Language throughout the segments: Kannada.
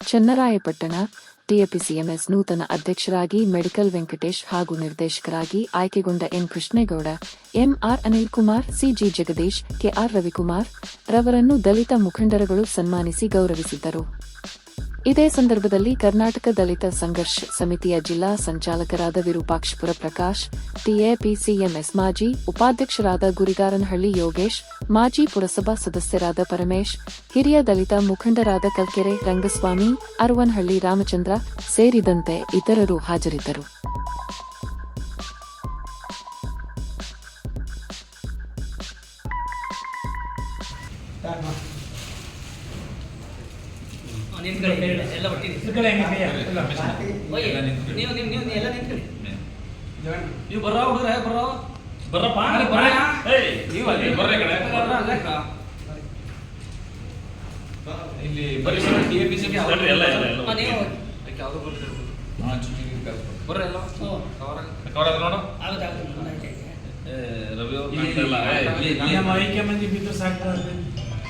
ಚನ್ನರಾಯಪಟ್ಟಣ ಟಿಎಪಿಸಿಎಂಎಸ್ ನೂತನ ಅಧ್ಯಕ್ಷರಾಗಿ ಮೆಡಿಕಲ್ ವೆಂಕಟೇಶ್ ಹಾಗೂ ನಿರ್ದೇಶಕರಾಗಿ ಆಯ್ಕೆಗೊಂಡ N Krishnegowda MR Anil Kumar CG Jagadish KR Ravikumar ರವರನ್ನು ದಲಿತ ಮುಖಂಡರುಗಳು ಸನ್ಮಾನಿಸಿ ಗೌರವಿಸಿದ್ದರು. ಇದೇ ಸಂದರ್ಭದಲ್ಲಿ ಕರ್ನಾಟಕ ದಲಿತ ಸಂಘರ್ಷ ಸಮಿತಿಯ ಜಿಲ್ಲಾ ಸಂಚಾಲಕರಾದ ವಿರೂಪಾಕ್ಷಪುರ ಪ್ರಕಾಶ್, ಟಿಎಪಿಸಿಎಂಎಸ್ ಮಾಜಿ ಉಪಾಧ್ಯಕ್ಷರಾದ ಗುರಿಗಾರನಹಳ್ಳಿ ಯೋಗೇಶ್, ಮಾಜಿ ಪುರಸಭಾ ಸದಸ್ಯರಾದ ಪರಮೇಶ್, ಹಿರಿಯ ದಲಿತ ಮುಖಂಡರಾದ ಕಲ್ಕೆರೆ ರಂಗಸ್ವಾಮಿ, ಅರವನಹಳ್ಳಿ ರಾಮಚಂದ್ರ ಸೇರಿದಂತೆ ಇತರರು ಹಾಜರಿದ್ದರು. ನಿಂತ್ಕೊಳ್ಳಿ ಎಲ್ಲ ಒಟ್ಟಿಗೆ. ಓಯ್, ನೀವು ನೀವು ನೀವು ಎಲ್ಲ ನಿಂತ್ಕೊಳ್ಳಿ ನೀವು ಬರ್ರ ಹುಡುಗ್ರೆ ಬರ್ರ. ಬರ್ರಪ್ಪ. ಅಲ್ಲಿ ಬರ್ರ. ನೀವು ಅಲ್ಲಿ ಬರ್ರಿ ಕಡೆ ಬರ್ರ, ಅಲ್ಲೇ. ಇಲ್ಲಿ ಬರೀ ಟಿ ಎ ಪಿ ಸಿ ಹಾ, ನೀವು ಬರ್ರಿ ಎಲ್ಲ. ಹ್ಞೂ. ಕವರ್ ಆದ್ರೆ ನೋಡು. ಆಗುತ್ತೆ ಆಗುತ್ತೆ. ಮುಂದೆ ಆಯ್ತು, ಆಯ್ತು. ಏ, ರವಿ ಅವ್ರು ಇಲ್ಲಿ- ಕಾಣ್ತಾ ಇಲ್ಲ. ಇಲ್ಲಿ- ಇಲ್ಲಿ- ನಮ್ಮ ಐಕ್ಯ ಮಂದಿ ಬಿದ್ದು ಸಾಕ್ತಾರೆ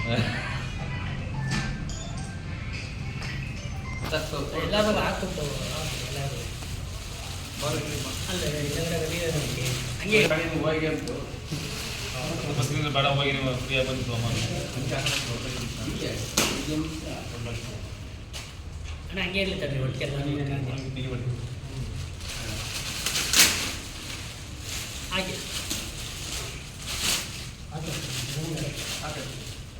ಎಲ್ಲರೂ ಹಾಕ್ಬಿಟ್ಟು ಎಲ್ಲರೂ ಅಲ್ಲ ಇಲ್ಲಂದ್ರೆ ನೀವೇ ನೋಡಿ. ಹಂಗೆ ಬಸ್ಸಿನಿಂದ ಬೇಡ ಹೋಗಿ ನೀವು ಫ್ರೀಯಾಗಿ ಬಂದು ತೊಗೊಂಬನ್ನಿ. ಅಣ್ಣ ಹಂಗೆ ಇರ್ಲಿ ತಡ್ರಿ ಒಟ್ಟಿಗೆ ಎಲ್ಲ ನಿಂತ್ಕೊಂಡು. ಇಲ್ಲಿ ಬನ್ನಿ. ಹಾಗೆ